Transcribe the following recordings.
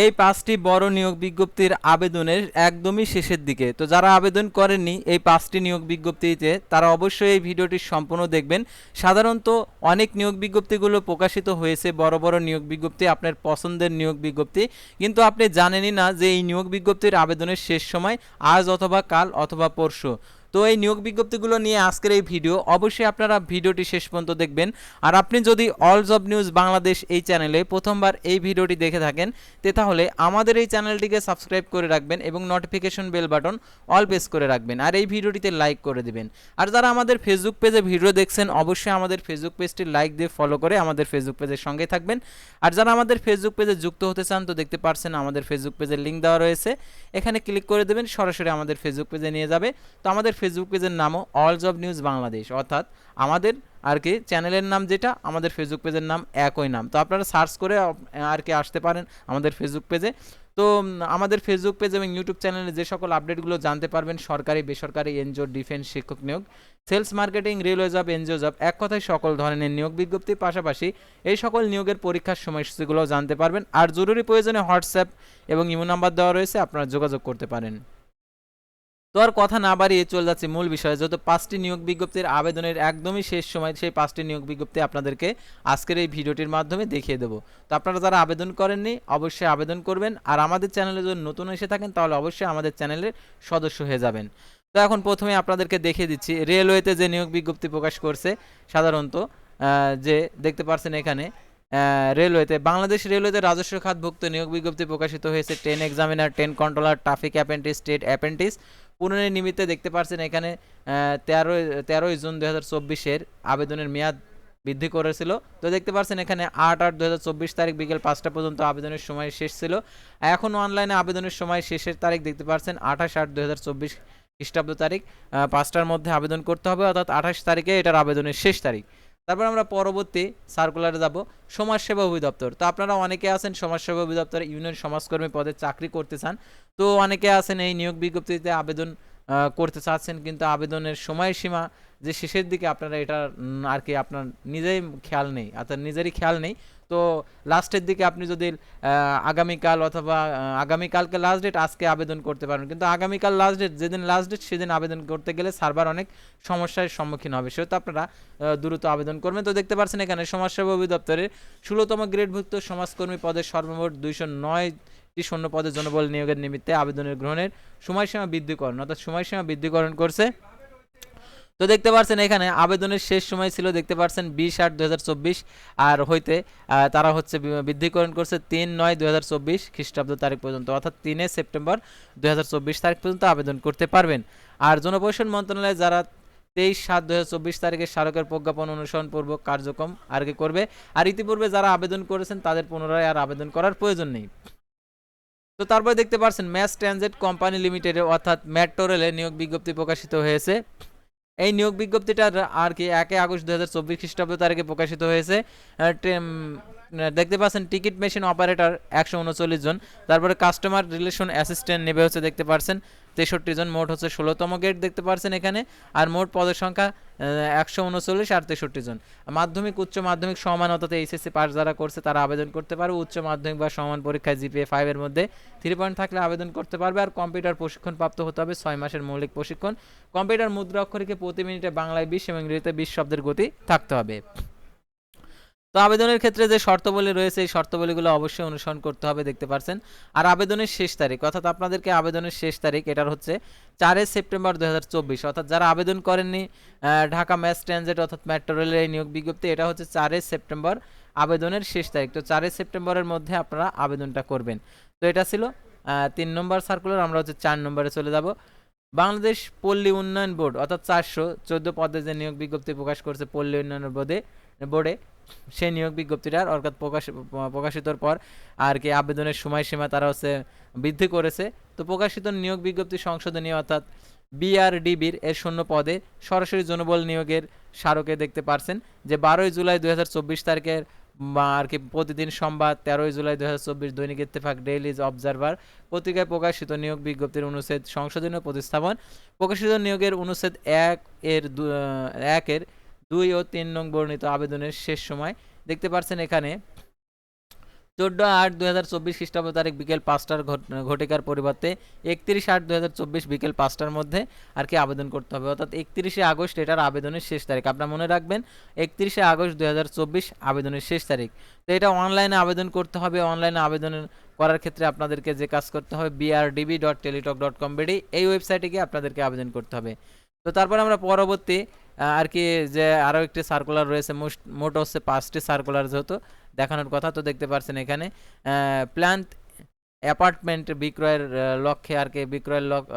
এই পাঁচটি বড় নিয়োগ বিজ্ঞপ্তির আবেদনের একদমই শেষের দিকে। তো যারা আবেদন করেননি এই পাঁচটি নিয়োগ বিজ্ঞপ্তিতে, তারা অবশ্যই এই ভিডিওটি সম্পূর্ণ দেখবেন। সাধারণত অনেক নিয়োগ বিজ্ঞপ্তিগুলো প্রকাশিত হয়েছে বড় বড় নিয়োগ বিজ্ঞপ্তি, আপনার পছন্দের নিয়োগ বিজ্ঞপ্তি। কিন্তু আপনি জানেনই না যে এই নিয়োগ বিজ্ঞপ্তির আবেদনের শেষ সময়, আজ অথবা কাল অথবা পরশু। তো এই নিয়োগ বিজ্ঞপ্তিগুলো নিয়ে আজকের এই ভিডিও, অবশ্যই আপনারা ভিডিওটি শেষ পর্যন্ত দেখবেন। আর আপনি যদি অল জব নিউজ বাংলাদেশ এই চ্যানেলে প্রথমবার এই ভিডিওটি দেখে থাকেন, তে তাহলে আমাদের এই চ্যানেলটিকে সাবস্ক্রাইব করে রাখবেন এবং notification bell button all press করে রাখবেন। আর এই ভিডিওটিতে লাইক করে দিবেন। আর যারা আমাদের ফেসবুক পেজে ভিডিও দেখছেন, অবশ্যই আমাদের ফেসবুক পেজটি লাইক দিয়ে ফলো করে আমাদের ফেসবুক পেজের সঙ্গে থাকবেন। আর যারা আমাদের ফেসবুক পেজে যুক্ত হতে চান, তো দেখতে পারছেন আমাদের ফেসবুক পেজের লিঙ্ক দেওয়া রয়েছে। এখানে ক্লিক করে দেবেন, সরাসরি আমাদের ফেসবুক পেজে নিয়ে যাবে। তো আমাদের ফেসবুক পেজের নামও অল জব নিউজ বাংলাদেশ অর্থাৎ আমাদের আর কি চ্যানেলের নাম যেটা, আমাদের ফেসবুক পেজের নাম একই নাম। তো আপনারা সার্চ করে আর কি আসতে পারেন আমাদের ফেসবুক পেজে তো আমাদের ফেসবুক পেজ এবং ইউটিউব চ্যানেলে যে সকল আপডেটগুলো জানতে পারবেন, সরকারি, বেসরকারি এনজিও ডিফেন্স শিক্ষক নিয়োগ sales marketing railway job NGO job এক কথায় সকল ধরনের নিয়োগ বিজ্ঞপ্তির পাশাপাশি এই সকল নিয়োগের পরীক্ষার সময়সূচিগুলো জানতে পারবেন। আর জরুরি প্রয়োজনে হোয়াটসঅ্যাপ এবং ইমো নাম্বার দেওয়া রয়েছে, আপনারা যোগাযোগ করতে পারেন। তো আর কথা না বাড়িয়ে চলে যাচ্ছে মূল বিষয়ে। যেহেতু পাঁচটি নিয়োগ বিজ্ঞপ্তির আবেদনের একদমই শেষ সময়, সেই পাঁচটি নিয়োগ বিজ্ঞপ্তি আপনাদেরকে আজকের এই ভিডিওটির মাধ্যমে দেখিয়ে দেবো। তো আপনারা যারা আবেদন করেননি, অবশ্যই আবেদন করবেন। আর আমাদের চ্যানেলে যদি নতুন এসে থাকেন, তাহলে অবশ্যই আমাদের চ্যানেলের সদস্য হয়ে যাবেন। তো এখন প্রথমে আপনাদেরকে দেখিয়ে দিচ্ছি, রেলওয়েতে যে নিয়োগ বিজ্ঞপ্তি প্রকাশ করছে, সাধারণত যে দেখতে পাচ্ছেন এখানে রেলওয়েতে, বাংলাদেশ রেলওয়েতে রাজস্ব খাতভুক্ত নিয়োগ বিজ্ঞপ্তি প্রকাশিত হয়েছে। Train examiner train controller, traffic apprentice state apprentice পুনরের নিমিত্তে দেখতে পাচ্ছেন এখানে তেরোই তেরোই জুন দু হাজার চব্বিশের আবেদনের মেয়াদ বৃদ্ধি করেছিল। তো দেখতে পাচ্ছেন এখানে আট আট দু তারিখ বিকেল পাঁচটা পর্যন্ত আবেদনের সময় শেষ ছিল। এখন অনলাইনে আবেদনের সময় শেষের তারিখ দেখতে পাচ্ছেন আঠাশ আট দু খ্রিস্টাব্দ তারিখ পাঁচটার মধ্যে আবেদন করতে হবে। অর্থাৎ আঠাশ তারিখে এটার আবেদনের শেষ তারিখ। তারপর আমরা পরবর্তী সার্কুলারে যাব, সমাজসেবা অধিদপ্তর। তো আপনারা অনেকে আছেন সমাজসেবা অধিদপ্তরে ইউনিয়ন সমাজকর্মী পদে চাকরি করতে চান। তো অনেকে আছেন এই নিয়োগ বিজ্ঞপ্তিতে আবেদন করতে চাচ্ছেন কিন্তু আবেদনের সময়সীমা যে শেষের দিকে আপনারা এটা আর কি আপনার নিজেই খেয়াল নেই, অর্থাৎ নিজেরই খেয়াল নেই। তো লাস্টের দিকে আপনি যদি আগামীকাল অথবা আগামীকালকে লাস্ট ডেট আজকে আবেদন করতে পারেন। কিন্তু আগামীকাল লাস্ট ডেট যেদিন লাস্ট ডেট সেদিন আবেদন করতে গেলে সার্ভার অনেক সমস্যার সম্মুখীন হবে। সেহেতু আপনারা দ্রুত আবেদন করবেন। তো দেখতে পাচ্ছেন এখানে সমাজসেবা অধিদপ্তরের ষোলোতম গ্রেডভুক্ত সমাজকর্মী পদের সর্বমোট দুইশো নয় নয়টি শূন্য পদের জনবল নিয়োগের নিমিত্তে আবেদনের গ্রহণের সময়সীমা বৃদ্ধিকরণ অর্থাৎ সময়সীমা বৃদ্ধিকরণ করছে। তো দেখতে পাচ্ছেন এখানে আবেদনের শেষ সময় ছিল, দেখতে পাচ্ছেন বিশ আট দু আর হইতে তারা হচ্ছে বৃদ্ধিকরণ করছে তিন নয় দু খ্রিস্টাব্দ তারিখ পর্যন্ত, অর্থাৎ তিনে সেপ্টেম্বর দু হাজার চব্বিশ তারিখ পর্যন্ত আবেদন করতে পারবেন। আর জনপ্রশাসন মন্ত্রণালয় যারা তেইশ সাত দু তারিখে স্মারকের প্রজ্ঞাপন অনুসরণপূর্বক কার্যক্রম আর কি করবে, আর ইতিপূর্বে যারা আবেদন করেছেন তাদের পুনরায় আর আবেদন করার প্রয়োজন নেই। তো তারপরে দেখতে পাচ্ছেন ম্যাস ট্রানজিট কোম্পানি লিমিটেড অর্থাৎ মেট্রো রেলে নিয়োগ বিজ্ঞপ্তি প্রকাশিত হয়েছে। এই নিয়োগ বিজ্ঞপ্তিটা আর কি একে আগস্ট দু হাজার চব্বিশ খ্রিস্টাব্দ তারিখে প্রকাশিত হয়েছে। দেখতে পাচ্ছেন, টিকিট মেশিন অপারেটর একশো উনচল্লিশ জন। তারপরে কাস্টমার রিলেশন অ্যাসিস্ট্যান্ট নেবে হচ্ছে দেখতে পাচ্ছেন, তেষট্টি জন। মোট হচ্ছে ষোলোতম গেট দেখতে পাচ্ছেন এখানে, আর মোট পদের সংখ্যা একশো উনচল্লিশ আর তেষট্টি জন। মাধ্যমিক, উচ্চ মাধ্যমিক সমান অর্থাৎ এইচএসসি পাস যারা করছে তারা আবেদন করতে পারবে। উচ্চ মাধ্যমিক বা সমান পরীক্ষায় জিপিএ ফাইভের মধ্যে থ্রি পয়েন্ট থাকলে আবেদন করতে পারবে। আর কম্পিউটার প্রশিক্ষণ প্রাপ্ত হতে হবে ছয় মাসের মৌলিক প্রশিক্ষণ। কম্পিউটার মুদ্রা অক্ষরকে প্রতি মিনিটে বাংলায় বিশ এবং ইংরেজিতে বিশ শব্দের গতি থাকতে হবে। তো আবেদনের ক্ষেত্রে যে শর্তাবলী রয়েছে, এই শর্তাবলীগুলো অবশ্যই অনুসরণ করতে হবে, দেখতে পারছেন। আর আবেদনের শেষ তারিখ, অর্থাৎ আপনাদেরকে আবেদনের শেষ তারিখ, এটার হচ্ছে চারই সেপ্টেম্বর দু হাজার চব্বিশ। অর্থাৎ যারা আবেদন করেননি ঢাকা ম্যাস ট্রানজিট অর্থাৎ মেট্রো রেলের এই নিয়োগ বিজ্ঞপ্তি, এটা হচ্ছে চারই সেপ্টেম্বর আবেদনের শেষ তারিখ। তো চারই সেপ্টেম্বরের মধ্যে আপনারা আবেদনটা করবেন। তো এটা ছিল তিন নম্বর সার্কুলার, আমরা হচ্ছে চার নম্বরে চলে যাব। বাংলাদেশ পল্লী উন্নয়ন বোর্ড, অর্থাৎ চারশো চোদ্দ পদে যে নিয়োগ বিজ্ঞপ্তি প্রকাশ করছে পল্লী উন্নয়ন বোর্ডে বোর্ডে সেই নিয়োগ বিজ্ঞপ্তিটার অর্থাৎ প্রকাশ প্রকাশিতর পর আর কি আবেদনের সময়সীমা তারা হচ্ছে বৃদ্ধি করেছে। তো প্রকাশিত নিয়োগ বিজ্ঞপ্তি সংশোধনী অর্থাৎ বিআরডিবির এর শূন্য পদে সরাসরি জনবল নিয়োগের স্মারকে দেখতে পারছেন যে বারোই জুলাই দুই হাজার চব্বিশ তারিখের আর কি প্রতিদিন সোমবার তেরোই জুলাই দু হাজার চব্বিশ দৈনিক ইত্তেফাক ডেইলিজ অবজারভার পত্রিকায় প্রকাশিত নিয়োগ বিজ্ঞপ্তির অনুচ্ছেদ সংশোধনীয় প্রতিস্থাপন। প্রকাশিত নিয়োগের অনুচ্ছেদ এক এর আহ, একের দুই ও তিন নং বর্ণিত আবেদনের শেষ সময়। দেখতে পাচ্ছেন এখানে, চোদ্দ আট দুই হাজার চব্বিশ খ্রিস্টাব্দ তারিখ বিকেল পাঁচটার ঘট- ঘটিকার পরিবর্তে একত্রিশ আট দুই হাজার চব্বিশ বিকেল পাঁচটার মধ্যে আর কি আবেদন করতে হবে। অর্থাৎ একত্রিশে আগস্ট এটার আবেদনের শেষ তারিখ। আপনার মনে রাখবেন, একত্রিশে আগস্ট দুই হাজার চব্বিশ আবেদনের শেষ তারিখ। তো এটা অনলাইনে আবেদন করতে হবে। অনলাইনে আবেদন করার ক্ষেত্রে আপনাদেরকে যে কাজ করতে হবে BRDB dot Teletalk dot com BD এই ওয়েবসাইটে গিয়ে আপনাদেরকে আবেদন করতে হবে। তো তারপর আমরা পরবর্তী আর কি যে আরও একটি সার্কুলার রয়েছে, মোস্ট, মোট হচ্ছে পাঁচটি সার্কুলার যেহেতু দেখানোর কথা তো দেখতে পাচ্ছেন এখানে। প্ল্যান্ট অ্যাপার্টমেন্ট বিক্রয়ের লক্ষ্যে আর কি বিক্রয়ের লক-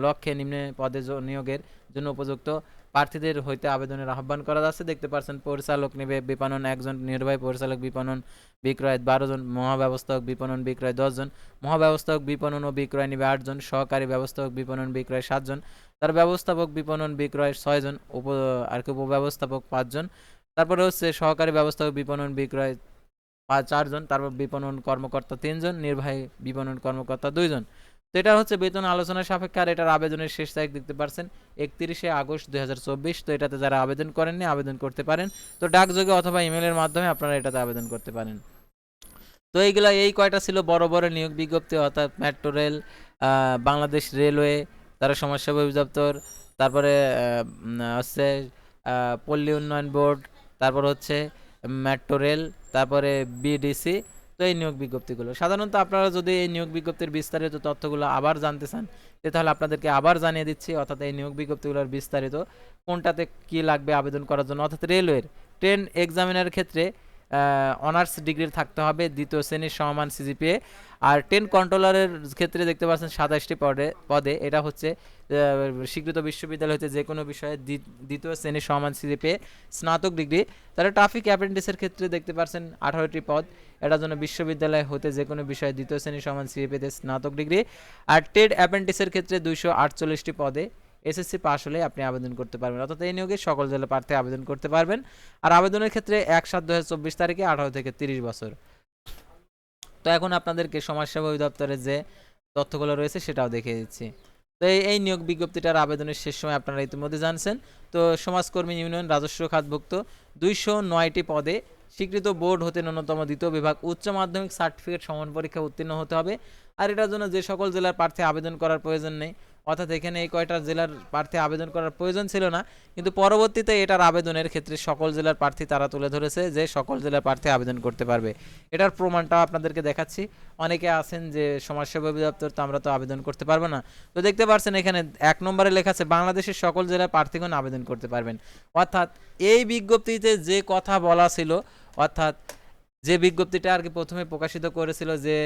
লক্ষ্যে নিম্নে পদে নিয়োগের জন্য উপযুক্ত। প্রার্থীদের হইতে আবেদনের আহ্বান করা যাচ্ছে। দেখতে পাচ্ছেন পরিচালক নেবে বিপণন একজন, নির্বাহী পরিচালক বিপণন বিক্রয় বারো জন, মহাব্যবস্থাপক বিপণন বিক্রয় দশজন মহাব্যবস্থাপক বিপণন ও বিক্রয় নিবে আটজন সহকারী ব্যবস্থাপক বিপণন বিক্রয় সাতজন তার ব্যবস্থাপক বিপণন বিক্রয় ছয়জন উপ, আর কি উপব্যবস্থাপক পাঁচজন তারপরে হচ্ছে সহকারী ব্যবস্থাপক বিপণন বিক্রয় চারজন তারপর বিপণন কর্মকর্তা তিনজন নির্বাহী বিপণন কর্মকর্তা দুইজন তো এটা হচ্ছে বেতন আলোচনা সাপেক্ষে, আর এটার আবেদনের শেষ তারিখ দেখতে পারছেন একত্রিশে আগস্ট দু হাজার চব্বিশ। তো এটাতে যারা আবেদন করেননি, আবেদন করতে পারেন। তো ডাকযোগে অথবা ইমেলের মাধ্যমে আপনারা এটাতে আবেদন করতে পারেন। তো এইগুলা, এই কয়টা ছিল বড় বড় নিয়োগ বিজ্ঞপ্তি, অর্থাৎ মেট্রো রেল বাংলাদেশ রেলওয়ে তারা সমাজসেবা অধিদপ্তর, তারপরে হচ্ছে পল্লী উন্নয়ন বোর্ড, তারপর হচ্ছে মেট্রো রেল, তারপরে বিডিসি তো এই নিয়োগ বিজ্ঞপ্তিগুলো। সাধারণত আপনারা যদি এই নিয়োগ বিজ্ঞপ্তির বিস্তারিত তথ্যগুলো আবার জানতে চান তাহলে আপনাদেরকে আবার জানিয়ে দিচ্ছি, অর্থাৎ এই নিয়োগ বিজ্ঞপ্তিগুলোর বিস্তারিত, কোনটাতে কি লাগবে আবেদন করার জন্য, অর্থাৎ রেলওয়ের, ট্রেন এক্সামিনার ক্ষেত্রে অনার্স ডিগ্রি থাকতে হবে, দ্বিতীয় শ্রেণির সমান সিজিপিএ আর টেন কন্ট্রোলারের ক্ষেত্রে দেখতে পাচ্ছেন সাতাশটি পদে পদে। এটা হচ্ছে স্বীকৃত বিশ্ববিদ্যালয় হচ্ছে যে কোনো বিষয়ে দ্বিতীয় শ্রেণির সমান সিজিপিএ স্নাতক ডিগ্রি। তারা ট্রাফিক অ্যাপ্রেন্টিসের ক্ষেত্রে দেখতে পাচ্ছেন আঠারোটি পদ। এটার জন্য বিশ্ববিদ্যালয় হতে যে কোনো বিষয়ে দ্বিতীয় শ্রেণির সমান সিজিপিএতে স্নাতক ডিগ্রি। আর টেড অ্যাপ্রেন্টিসের ক্ষেত্রে দুইশো আটচল্লিশটি পদে। এসএসসি পাস হলে আপনি আবেদন করতে পারবেন। অর্থাৎ এই নিয়োগে সকল জেলা প্রার্থী আবেদন করতে পারবেন। আর আবেদনের ক্ষেত্রে এক সাত দু তারিখে আঠারো থেকে তিরিশ বছর। তো এখন আপনাদেরকে সমাজসেবা অধিদপ্তরের যে তথ্যগুলো রয়েছে সেটাও দেখিয়ে দিচ্ছি। তো এই নিয়োগ বিজ্ঞপ্তিটার আবেদনের শেষ সময় আপনারা ইতিমধ্যে জানছেন। তো সমাজকর্মী ইউনিয়ন রাজস্ব খাতভুক্ত দুইশো নয়টি পদে স্বীকৃত বোর্ড হতে ন্যূনতম দ্বিতীয় বিভাগ উচ্চ মাধ্যমিক সার্টিফিকেট সমান পরীক্ষা উত্তীর্ণ হতে হবে। আর এটার জন্য যে সকল জেলার প্রার্থী আবেদন করার প্রয়োজন নেই অর্থাৎ এখানে এই কয়টা জেলার প্রার্থী আবেদন করার প্রয়োজন ছিল না, কিন্তু পরবর্তীতে এটার আবেদনের ক্ষেত্রে সকল জেলার প্রার্থী তারা তুলে ধরেছে যে সকল জেলার প্রার্থী আবেদন করতে পারবে। এটার প্রমাণটাও আপনাদেরকে দেখাচ্ছি। অনেকে আছেন যে সমাজসেবা অধিদপ্তর, তো আমরা তো আবেদন করতে পারব না। তো দেখতে পাচ্ছেন এখানে এক নম্বরে লেখা আছে, বাংলাদেশের সকল জেলার প্রার্থীগণ আবেদন করতে পারবেন। অর্থাৎ এই বিজ্ঞপ্তিতে যে কথা বলা ছিল, অর্থাৎ যে বিজ্ঞপ্তিটা আর কি প্রথমে প্রকাশিত করেছিল যে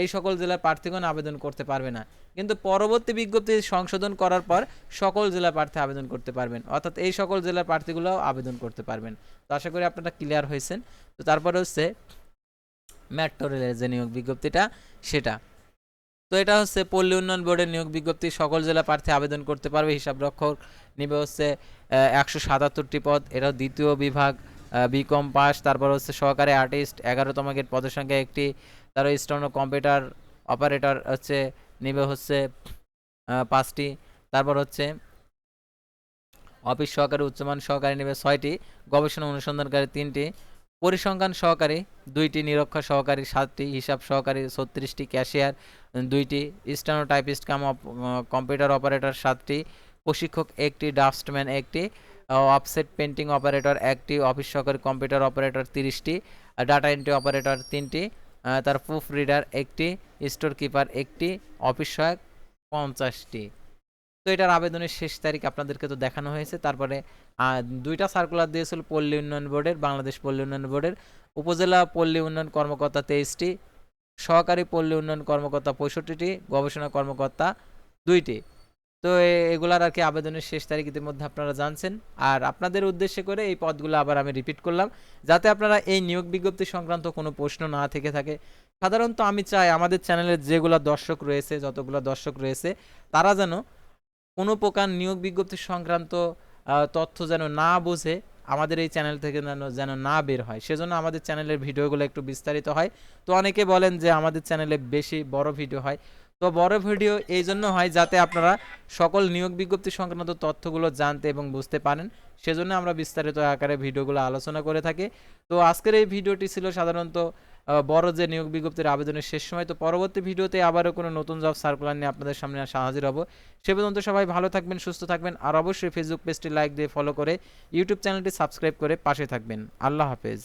এই সকল জেলার প্রার্থীগণ আবেদন করতে পারবে না। কিন্তু পরবর্তী বিজ্ঞপ্তি সংশোধন করার পর সকল জেলা প্রার্থী আবেদন করতে পারবেন। অর্থাৎ এই সকল জেলার প্রার্থীগুলোও আবেদন করতে পারবেন। তো আশা করি আপনারা ক্লিয়ার হয়েছেন। তো তারপরে হচ্ছে মেট্রো যে নিয়োগ বিজ্ঞপ্তিটা, সেটা। তো এটা হচ্ছে পল্লী উন্নয়ন বোর্ডের নিয়োগ বিজ্ঞপ্তি। সকল জেলা প্রার্থী আবেদন করতে পারবে। হিসাব রক্ষক নিবে হচ্ছে একশো সাতাত্তরটি পদ। এটা দ্বিতীয় বিভাগ বিকম পাস। তারপর হচ্ছে সহকারী আর্টিস্ট, এগারোতম গেট পদের সংখ্যা একটি। তার স্টোন কম্পিউটার অপারেটর হচ্ছে, নিবে হচ্ছে পাঁচটি। তারপর হচ্ছে, অফিস সহকারী, উচ্চমান সহকারী নেবে ছয়টি, গবেষণা অনুসন্ধানকারী তিনটি, পরিসংখ্যান সহকারী দুইটি, নিরক্ষা সহকারী সাতটি, হিসাব সহকারী ছত্রিশটি, ক্যাশিয়ার দুইটি steno typist cum computer operator সাতটি, প্রশিক্ষক একটি ড্রাফটম্যান একটি অফসেট পেন্টিং অপারেটর একটি, অফিস সহকারী কম্পিউটার অপারেটর তিরিশটি ডাটা এন্ট্রি অপারেটর তিনটি। তার প্রুফ রিডার একটি স্টোর কিপার একটি অফিস সহায়ক পঞ্চাশটি। তো এটার আবেদনের শেষ তারিখ আপনাদেরকে তো দেখানো হয়েছে। তারপরে দুইটা সার্কুলার দিয়েছিল পল্লী উন্নয়ন বোর্ডের, বাংলাদেশ পল্লী উন্নয়ন বোর্ডের। উপজেলা পল্লী উন্নয়ন কর্মকর্তা তেইশটি, সহকারী পল্লী উন্নয়ন কর্মকর্তা পঁয়ষট্টিটি, গবেষণা কর্মকর্তা দুইটি। তো এগুলার আর কি আবেদনের শেষ তারিখ ইতিমধ্যে আপনারা জানছেন। আর আপনাদের উদ্দেশ্যে করে এই পদগুলো আবার আমি রিপিট করলাম, যাতে আপনারা এই নিয়োগ বিজ্ঞপ্তি সংক্রান্ত কোনো প্রশ্ন না থেকে থাকে। সাধারণত আমি চাই আমাদের চ্যানেলের যেগুলো দর্শক রয়েছে, যতগুলো দর্শক রয়েছে, তারা যেন কোনো প্রকার নিয়োগ বিজ্ঞপ্তি সংক্রান্ত তথ্য যেন না বুঝে, আমাদের এই চ্যানেল থেকে যেন যেন না বের হয়। সেজন্য আমাদের চ্যানেলের ভিডিওগুলো একটু বিস্তারিত হয়। তো অনেকে বলেন যে আমাদের চ্যানেলে বেশি বড় ভিডিও হয়। তো বড় ভিডিও এই জন্য হয় যাতে আপনারা সকল নিয়োগ বিজ্ঞপ্তি সংক্রান্ত তথ্যগুলো জানতে এবং বুঝতে পারেন। সেজন্য আমরা বিস্তারিত আকারে ভিডিওগুলো আলোচনা করে থাকি। তো আজকের এই ভিডিওটি ছিল সাধারণত বড় যে নিয়োগ বিজ্ঞপ্তির আবেদনের শেষ সময়। তো পরবর্তী ভিডিওতে আবারও কোনো নতুন জব সার্কুলার নিয়ে আপনাদের সামনে আসা হাজির হব। সে পর্যন্ত সবাই ভালো থাকবেন, সুস্থ থাকবেন। আর অবশ্যই ফেসবুক পেজটি লাইক দিয়ে ফলো করে ইউটিউব চ্যানেলটি সাবস্ক্রাইব করে পাশে থাকবেন। আল্লাহ হাফেজ।